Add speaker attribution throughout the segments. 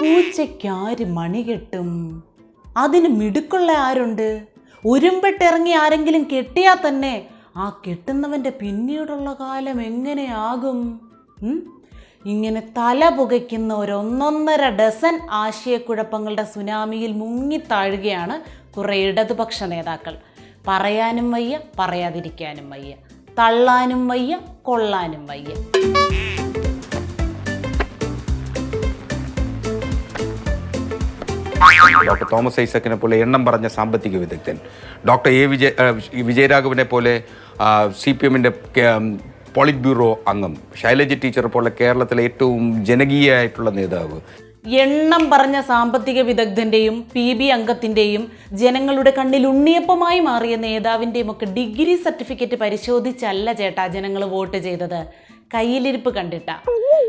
Speaker 1: പൂച്ചയ്ക്കാര് മണി കെട്ടും? അതിന് മിടുക്കുള്ള ആരുണ്ട്? ഉരുമ്പിട്ടിറങ്ങി ആരെങ്കിലും കെട്ടിയാൽ തന്നെ ആ കെട്ടുന്നവന്റെ പിന്നീടുള്ള കാലം എങ്ങനെയാകും? ഇങ്ങനെ തല പുകയ്ക്കുന്ന ഒരു ഒന്നൊന്നര ഡസൻ ആശയക്കുഴപ്പങ്ങളുടെ സുനാമിയിൽ മുങ്ങിത്താഴുകയാണ് കുറേ ഇടതുപക്ഷ നേതാക്കൾ. പറയാനും വയ്യ പറയാതിരിക്കാനും വയ്യ. തള്ളാനും വയ്യ കൊള്ളാനും വയ്യ.
Speaker 2: ഡോക്ടർ തോമസ് ഐസക്കിനെ പോലെ എണ്ണം പറഞ്ഞ സാമ്പത്തിക വിദഗ്ധൻ. ഡോക്ടർ എ വിജയ വിജയരാഘവനെ പോലെ സി പി എമ്മിന്റെ പോളിറ്റ് ബ്യൂറോ അംഗം ശൈലജ ടീച്ചർ പോലെ കേരളത്തിലെ ഏറ്റവും ജനകീയമായിട്ടുള്ള നേതാവ്.
Speaker 1: എണ്ണം പറഞ്ഞ സാമ്പത്തിക വിദഗ്ധന്റെയും പി ബി അംഗത്തിന്റെയും ജനങ്ങളുടെ കണ്ണിൽ ഉണ്ണിയപ്പമായി മാറിയ നേതാവിന്റെയും ഒക്കെ ഡിഗ്രി സർട്ടിഫിക്കറ്റ് പരിശോധിച്ചല്ല ചേട്ടാ ജനങ്ങൾ വോട്ട് ചെയ്തത്. കയ്യിലിരിപ്പ് കണ്ടിട്ട.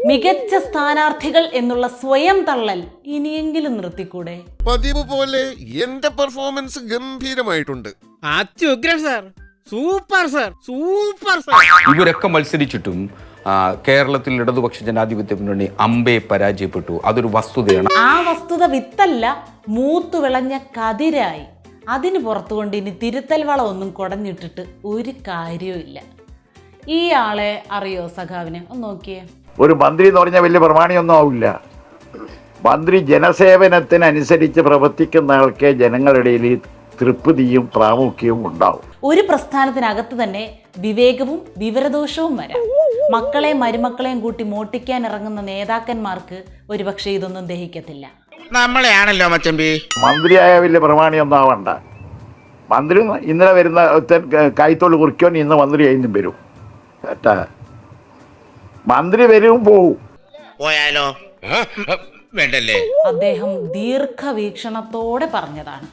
Speaker 1: മികച്ച സ്ഥാനാർത്ഥികൾ എന്നുള്ള സ്വയം തള്ളൽ ഇനിയെങ്കിലും നിർത്തിക്കൂടെ?
Speaker 3: പതിവ് പോലെ എന്റെ പെർഫോമൻസ് ഗംഭീരമായിട്ടുണ്ട്.
Speaker 4: അത്യുഗ്രൻ sir. Super sir. Super sir.
Speaker 2: ഇവരൊക്കെ മത്സരിച്ചിട്ടും കേരളത്തിൽ ഇടതുപക്ഷ ജനാധിപത്യ മുന്നണി അമ്പെ പരാജയപ്പെട്ടു. അതൊരു വസ്തുതയാണ്.
Speaker 1: ആ വസ്തുത വിത്തല്ല മൂത്തു വിളഞ്ഞ കതിരായി. അതിന് പുറത്തുകൊണ്ട് ഇനി തിരുത്തൽ വള ഒന്നും കുടഞ്ഞിട്ടിട്ട് ഒരു കാര്യവുമില്ല. ഈ ആളെ അറിയോ സഖാവിന്? ഒന്ന് നോക്കിയേ.
Speaker 5: ഒരു മന്ത്രി എന്ന് പറഞ്ഞാൽ വലിയ പ്രമാണിയൊന്നും ആവില്ല. മന്ത്രി ജനസേവനത്തിനനുസരിച്ച് പ്രവർത്തിക്കുന്ന ആൾക്കേ ജനങ്ങളുടെ ഇടയിൽ തൃപ്തിയും പ്രാമുഖ്യവും ഉണ്ടാവും.
Speaker 1: ഒരു പ്രസ്ഥാനത്തിനകത്ത് തന്നെ വിവേകവും വിവരദോഷവും വരാം. മക്കളെയും മരുമക്കളെയും കൂട്ടി മോട്ടിക്കാൻ ഇറങ്ങുന്ന നേതാക്കന്മാർക്ക് ഒരുപക്ഷെ ഇതൊന്നും ദഹിക്കത്തില്ല.
Speaker 4: നമ്മളെയാണല്ലോ മച്ചമ്പി.
Speaker 5: മന്ത്രിയായ വലിയ പ്രമാണിയൊന്നും ആവണ്ട. മന്ത്രി ഇന്നലെ വരുന്ന കൈത്തോട് കുറിക്കോൻ ഇന്ന് മന്ത്രി അതിനും വരും. കേട്ടാ മന്ത്രി വരും പോവും.
Speaker 4: പോയാലോ? വേണ്ടല്ലേ?
Speaker 1: അദ്ദേഹം ദീർഘവീക്ഷണത്തോടെ പറഞ്ഞതാണ്.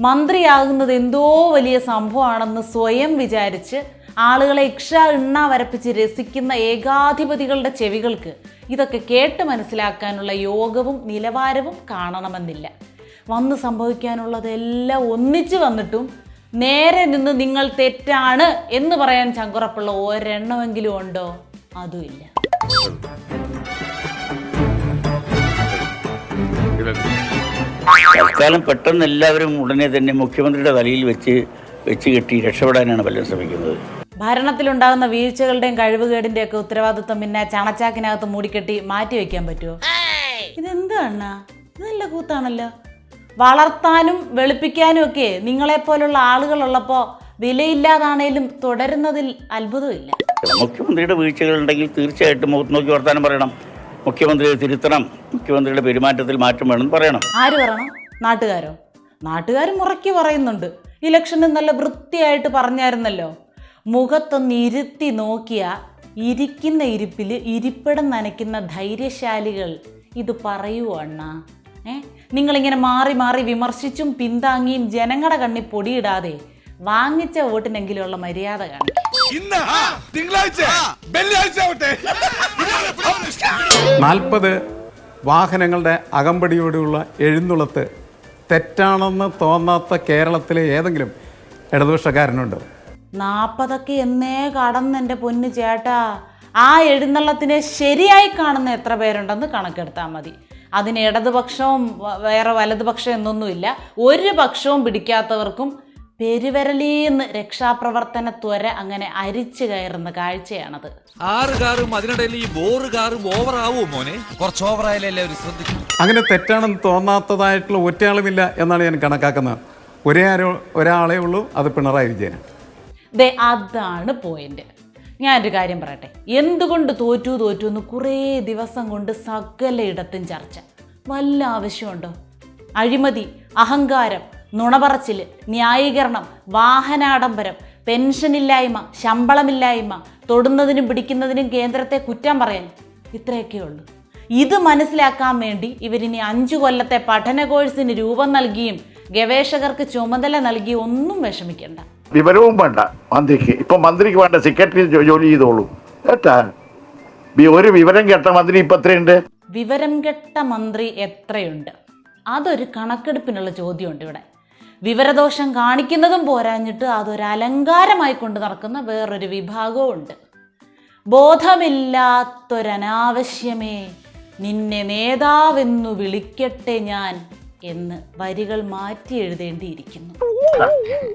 Speaker 1: മന്ത്രിയാകുന്നത് എന്തോ വലിയ സംഭവമാണെന്ന് സ്വയം വിചാരിച്ച് ആളുകളെ ഇക്ഷ ഇണ്ണ വരപ്പിച്ച് രസിക്കുന്ന ഏകാധിപതികളുടെ ചെവികൾക്ക് ഇതൊക്കെ കേട്ട് മനസ്സിലാക്കാനുള്ള യോഗവും നിലവാരവും കാണണമെന്നില്ല. വന്ന് സംഭവിക്കാനുള്ളതെല്ലാം ഒന്നിച്ചു വന്നിട്ടും നേരെ നിന്ന് നിങ്ങൾ തെറ്റാണ് എന്ന് പറയാൻ ചങ്കുറപ്പുള്ള ഒരെണ്ണമെങ്കിലും ഉണ്ടോ? അതുമില്ല.
Speaker 6: തൽക്കാലം പെട്ടെന്ന് എല്ലാവരും ഉടനെ തന്നെ മുഖ്യമന്ത്രിയുടെ തലയിൽ വെച്ച് വെച്ച് കെട്ടി രക്ഷപ്പെടാനാണ് പലരും ശ്രമിക്കുന്നത്.
Speaker 1: ഭരണത്തിലുണ്ടാകുന്ന വീഴ്ചകളുടെയും കഴിവുകേടിന്റെയും ഒക്കെ ഉത്തരവാദിത്വം പിന്നെ ചണച്ചാക്കിനകത്ത് മൂടിക്കെട്ടി മാറ്റി വെക്കാൻ പറ്റുമോ ഇതെന്താണ് ഇത് നല്ല കൂത്താണല്ലോ. വളർത്താനും വെളുപ്പിക്കാനും ഒക്കെ നിങ്ങളെപ്പോലുള്ള ആളുകളുള്ളപ്പോൾ വിലയില്ലാതാണേലും തുടരുന്നതിൽ അത്ഭുതമില്ല.
Speaker 6: മുഖ്യമന്ത്രിയുടെ വീഴ്ചകൾ ഉണ്ടെങ്കിൽ തീർച്ചയായിട്ടും മുഖത്ത് നോക്കി വർത്താനം പറയണം. മുഖ്യമന്ത്രിയെ തിരുത്തണം. മുഖ്യമന്ത്രിയുടെ പെരുമാറ്റത്തിൽ മാറ്റം വേണം പറയണം.
Speaker 1: ആര് പറയണം? നാട്ടുകാരോ? നാട്ടുകാർ മുറക്കി പറയുന്നുണ്ട്. ഇലക്ഷന് നല്ല വൃത്തിയായിട്ട് പറഞ്ഞായിരുന്നല്ലോ. മുഖത്തൊന്ന് ഇരുത്തി നോക്കിയ ഇരിക്കുന്ന ഇരിപ്പിൽ ഇരിപ്പിടം നനയ്ക്കുന്ന ധൈര്യശാലികൾ ഇത് പറയൂ അണ്ണാ? നിങ്ങളിങ്ങനെ മാറി മാറി വിമർശിച്ചും പിന്താങ്ങിയും ജനങ്ങളുടെ കണ്ണി പൊടിയിടാതെ വാങ്ങിച്ച വോട്ടിനെങ്കിലുള്ള മര്യാദ കാണിക്കും.
Speaker 3: ഇന്ന് തിങ്കളാഴ്ച വെള്ളിയാഴ്ച ആവട്ടെ.
Speaker 7: നാൽപ്പത് വാഹനങ്ങളുടെ അകമ്പടിയോടെയുള്ള എഴുന്നള്ളത്ത് തെറ്റാണെന്ന് തോന്നാത്ത കേരളത്തിലെ ഏതെങ്കിലും ഇടതുപക്ഷക്കാരനുണ്ടോ?
Speaker 1: നാൽപ്പതൊക്കെ എന്നേ കടന്ന് എന്റെ പൊന്നു ചേട്ടാ. ആ എഴുന്നള്ളത്തിനെ ശരിയായി കാണുന്ന എത്ര പേരുണ്ടെന്ന് കണക്കെടുത്താൽ മതി. അതിന് ഇടതുപക്ഷവും വേറെ വലതുപക്ഷം എന്നൊന്നുമില്ല. ഒരു പക്ഷവും പിടിക്കാത്തവർക്കും പെരുവരലീന്ന് രക്ഷാപ്രവർത്തന ത്വര അങ്ങനെ അരിച്ചു കയറുന്ന കാഴ്ചയാണത്.
Speaker 8: ആറ് കാറും അതിനിടയിൽ ഈ ബോറ് കാറും ഓവർ ആവുമോ മോനെ? കുറച്ച് ഓവർ ആയാലേ എല്ലാവരും ശ്രദ്ധിക്കും.
Speaker 7: അങ്ങനെ തെറ്റാണെന്ന് തോന്നാത്തതായിട്ടുള്ള ഒറ്റയാളുമില്ല എന്നാണ് ഞാൻ കണക്കാക്കുന്നത്. ഒരേ ആരോ ഒരാളേ ഉള്ളൂ അത് പിണറായി വിജയൻ
Speaker 1: ദേ അതാണ് പോയിന്റ് ഞാനൊരു കാര്യം പറയട്ടെ. എന്തുകൊണ്ട് തോറ്റു തോറ്റു എന്ന് കുറേ ദിവസം കൊണ്ട് സകലയിടത്തും ചർച്ച. വല്ല ആവശ്യമുണ്ടോ? അഴിമതി അഹങ്കാരം നുണപറച്ചിൽ ന്യായീകരണം വാഹനാഡംബരം പെൻഷനില്ലായ്മ ശമ്പളമില്ലായ്മ തൊടുന്നതിനും പിടിക്കുന്നതിനും കേന്ദ്രത്തെ കുറ്റം പറയാൻ ഇത്രയൊക്കെ ഉള്ളൂ. ഇത് മനസ്സിലാക്കാൻ വേണ്ടി ഇവരിനി അഞ്ചു കൊല്ലത്തെ പഠന കോഴ്സിന് രൂപം നൽകിയും ഗവേഷകർക്ക് ചുമതല നൽകിയും ഒന്നും വിഷമിക്കണ്ട.
Speaker 5: വിവരവും വേണ്ട മന്ത്രിക്ക്. ഇപ്പം മന്ത്രിക്ക് വേണ്ട സെക്രട്ടറി ജോലി ചെയ്തോളൂ. കേട്ടാ? ഒരു വിവരം കേട്ട മന്ത്രി ഇപ്പം എത്രയുണ്ട്?
Speaker 1: വിവരം കെട്ട മന്ത്രി എത്രയുണ്ട്? അതൊരു കണക്കെടുപ്പിനുള്ള ചോദ്യമുണ്ട് ഇവിടെ. വിവരദോഷം കാണിക്കുന്നതും പോരാഞ്ഞിട്ട് അതൊരു അലങ്കാരമായി കൊണ്ട് നടക്കുന്ന വേറൊരു വിഭാഗവും ഉണ്ട്. ബോധമില്ലാത്തൊരനാവശ്യമേ നിന്നെ നേതാവെന്നു വിളിക്കട്ടെ ഞാൻ എന്ന് വരികൾ മാറ്റി എഴുതേണ്ടിയിരിക്കുന്നു.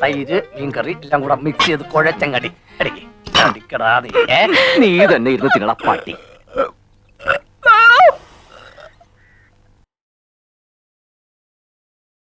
Speaker 9: തൈര് മീൻകറി എല്ലാം കൂടെ മിക്സ് ചെയ്ത് കുഴച്ചങ്ങടി. അടിക്കടാ നീ തന്നെ ഇരുന്ന് തിന്നടാ പട്ടി.